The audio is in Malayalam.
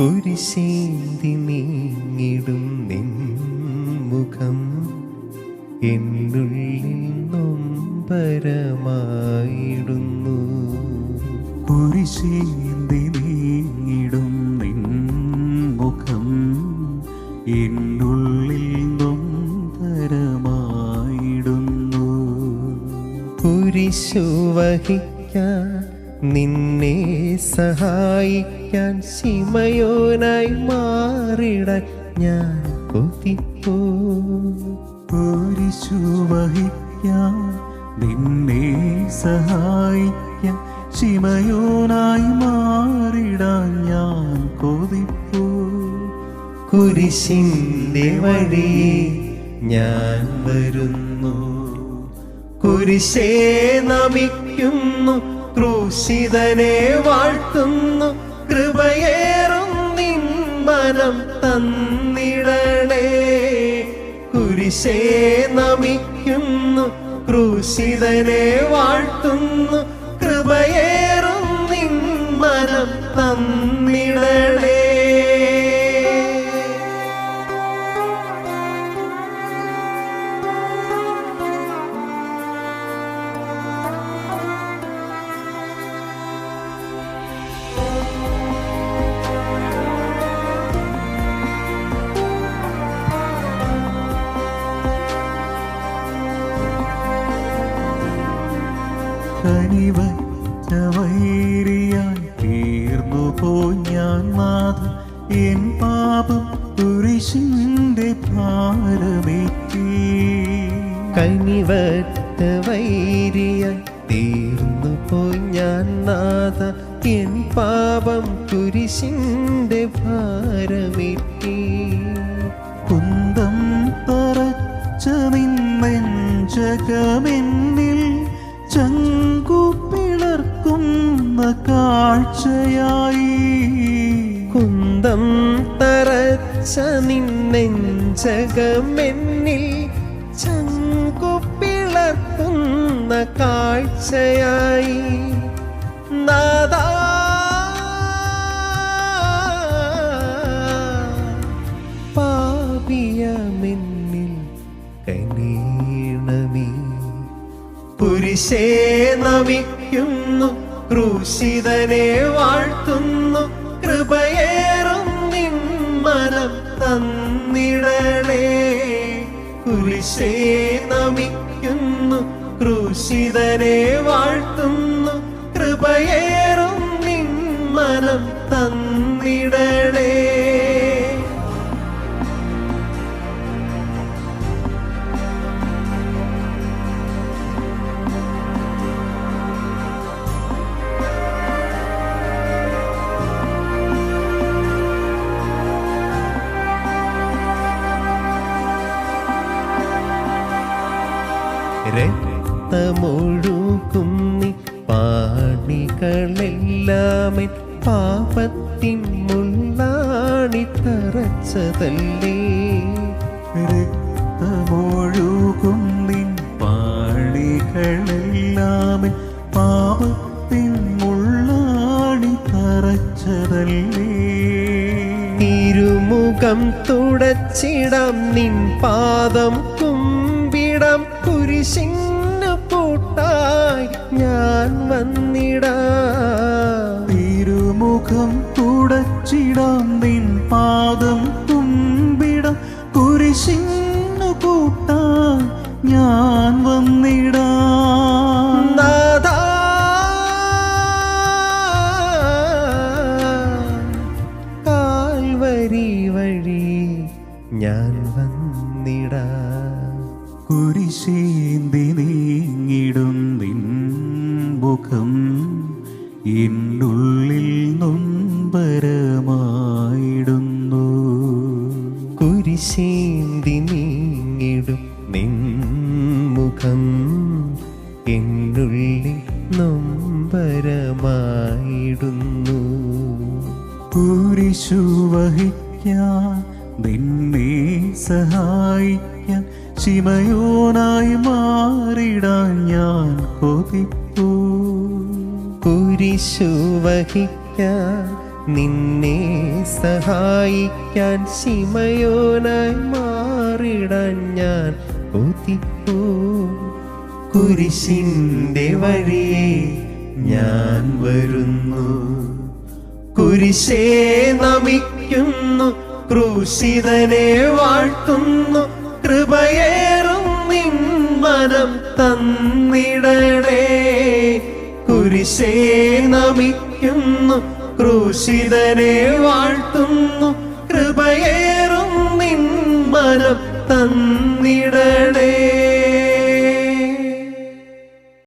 കുരിശേന്തി നീങ്ങിടും നിൻ മുഖം. എന്നുള്ളിൽ നൊമ്പരമായിടുന്നു. കുരിശേന്തി നീങ്ങിടും നിൻ മുഖം. എന്നുള്ളിൽ നൊമ്പരമായിടുന്നു. കുരിശു വഹിക്കാൻ നിന്നെ സഹായിക്കാൻ ശിമയോനായി മാറിടാൻ ഞാൻ കൊതിപ്പോ. വഹിക്കാൻ നിന്നെ സഹായിക്കാൻ ശിമയോനായി മാറിടാൻ ഞാൻ കൊതിപ്പോ. കുരിശിന്റെ വഴി ഞാൻ വരുന്നു. കുരിശേ നമിക്കുന്നു. ക്രൂശിതനെ വാഴ്ത്തുന്നു. കൃപയേറും നിൻ മനം തന്നിടണേ. കുരിശേ നമിക്കുന്നു. ക്രൂശിതനെ വാഴ്ത്തുന്നു. കൃപയേറും നിൻ മനം കനിവറ്റ വൈരിയായി തീർന്നു പോയി ഞാൻ നാഥ എൻ പാപം കുരിശിന്റെ ഭാരമേറ്റി. കനിവറ്റ വൈരിയായി തീർന്നു പോയി ഞാൻ നാഥ എൻ പാപം കുരിശിന്റെ ഭാരമേറ്റി. കുന്തം തറച്ച ജഗമെന്നിൽ ചങ്കു പിളർക്കുന്ന കാഴ്ചയായി. കുന്തം തറച്ച നിന്നെഞ്ചകമെന്നിൽ ചങ്കുപ്പിളർക്കുന്ന കാഴ്ചയായി. പാപിയമെന്നിൽ കനീണമീ. പുരുഷേ നമിക്കുന്നു. ക്രൂശിതനെ വാഴ്ത്തുന്നു. കൃപയേറും നിൻ മനം തന്നിടണേ. കുരിശേ നമിക്കുന്നു. ക്രൂശിതനെ വാഴ്ത്തുന്നു. കൃപയേറും നിൻ മനം തന്നിടണേ രക്തമൊഴുകും നീ പാണികളെല്ലാമേ പാപത്തിൻ മുള്ളാണി തറച്ചതല്ലേ? രക്തമൊഴുകും നിൻ പാപത്തിൻ മുള്ളാണി തറച്ചതല്ലേ? തിരുമുഖം തുടച്ചിടാം നിൻ പാദം കുമ്പിടാം കുരിശിന്നു പൂട്ടായി ഞാൻ വന്നിടാ. തിരുമുഖം തുടച്ചിടാം നിൻ പാദം തുമ്പിടാം. കുരിശിന്നു കൂട്ടാൻ ഞാൻ വന്നിടാം. നാദാ. കാൽവരി വഴി ഞാൻ മുഖം എന്നുള്ളിൽ നൊമ്പരമായിടുന്നു. കുരിശേന്തി നീങ്ങിടും നിൻ മുഖം എന്നുള്ളിൽ നൊമ്പരമായിടുന്നു. കുരിശു വഹിക്കാൻ നിന്നെ സഹായിക്കാൻ ശിമയോനായി മാറിടാൻ ഞാൻ കൊതിപ്പൂ കുരിശു നിന്നെ സഹായിക്കാൻ ശിമയോനായി മാറിടാൻ ഞാൻ ഒതിപ്പൂ കുരിശിന്റെ വഴിയെ ഞാൻ വരുന്നു. കുരിശേ നമിക്കുന്നു ക്രൂശിതനെ വാഴ്ത്തുന്നു. കുരിശേ നമിക്കുന്നു ക്രൂശിതനെ വാഴ്ത്തുന്നു കൃപയേറും നിൻ മനം തന്നിടണേ.